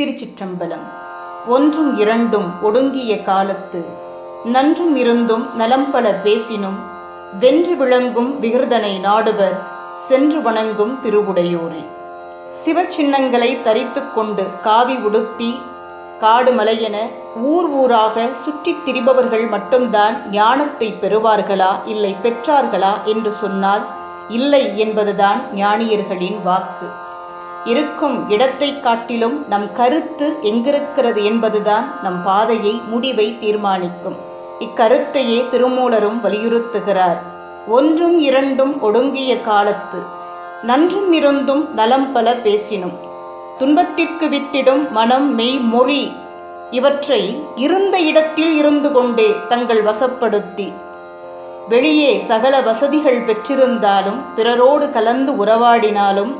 திருச்சிற்றம்பலம். ஒன்றும் இரண்டும் ஒடுங்கிய காலத்து. நன்றும் இருந்தும் நலம்பல பேசினும் வென்று விளங்கும் விகிர்தனை நாடுவர் சென்று வணங்கும் திருவுடையோரே. சிவச்சின்னங்களை தரித்து கொண்டு காவி உடுத்தி காடு மலையென ஊர் ஊராக சுற்றித் திரிபவர்கள் மட்டும்தான் ஞானத்தை பெறுவார்களா இல்லை பெற்றார்களா என்று சொன்னால் இல்லை என்பதுதான் ஞானியர்களின் வாக்கு. இருக்கும் இடத்தை காட்டிலும் நம் கருத்து எங்கிருக்கிறது என்பதுதான் நம் பாதையை முடிவை தீர்மானிக்கும். இக்கருத்தையே திருமூலரும் வலியுறுத்துகிறார். ஒன்றும் இரண்டும் ஒடுங்கிய காலத்து. நன்றும் இருந்தும் நலம் பல பேசினும். துன்பத்திற்கு வித்திடும் மனம் மெய் மொழி இவற்றை இருந்த இடத்தில் இருந்து கொண்டே தங்கள் வசப்படுத்தி வெளியே சகல வசதிகள் பெற்றிருந்தாலும் பிறரோடு கலந்து உறவாடினாலும்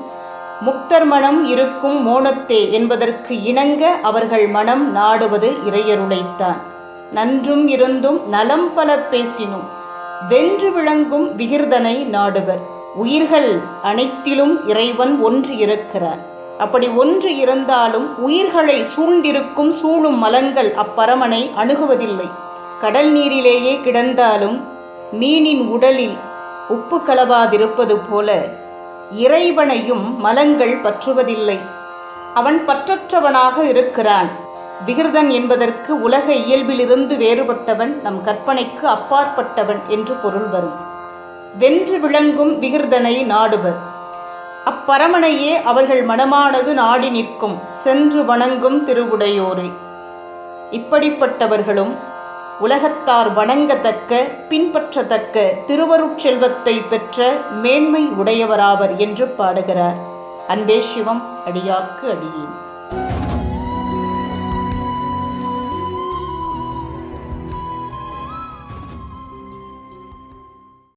முக்தர் மனம் இருக்கும் மோனத்தே என்பதற்கு இணங்க அவர்கள் மனம் நாடுவது இறையருளைத்தான். நன்றும் இருந்தும் நலம் பல பேசினும் வென்று விளங்கும் விகிர்தனை நாடுவர். உயிர்கள் அனைத்திலும் இறைவன் ஒன்று இருக்கிறார். அப்படி ஒன்று இருந்தாலும் உயிர்களை சூழ்ந்திருக்கும் சூழும் மலங்கள் அப்பரமனை அணுகுவதில்லை. கடல் நீரிலேயே கிடந்தாலும் மீனின் உடலில் உப்பு கலவாதிருப்பது போல இறைவனையும் மலங்கள் பற்றுவதில்லை. அவன் பற்றற்றவனாக இருக்கிறான். விகிர்தன் என்பதற்கு உலக இயல்பிலிருந்து வேறுபட்டவன் நம் கற்பனைக்கு அப்பாற்பட்டவன் என்று பொருள் வரும். வென்று விளங்கும் விகிர்தனை நாடுவர். அப்பரமனையே அவர்கள் மனமானது நாடி நிற்கும். சென்று வணங்கும் திருவுடையோரே. இப்படிப்பட்டவர்களும் உலகத்தார் வணங்கத்தக்க பின்பற்றத்தக்க திருவருட்செல்வத்தை பெற்ற மேன்மை உடையவராவர் என்று பாடுகிறார். அன்பே சிவம் அடியாக்கு அடியேன்.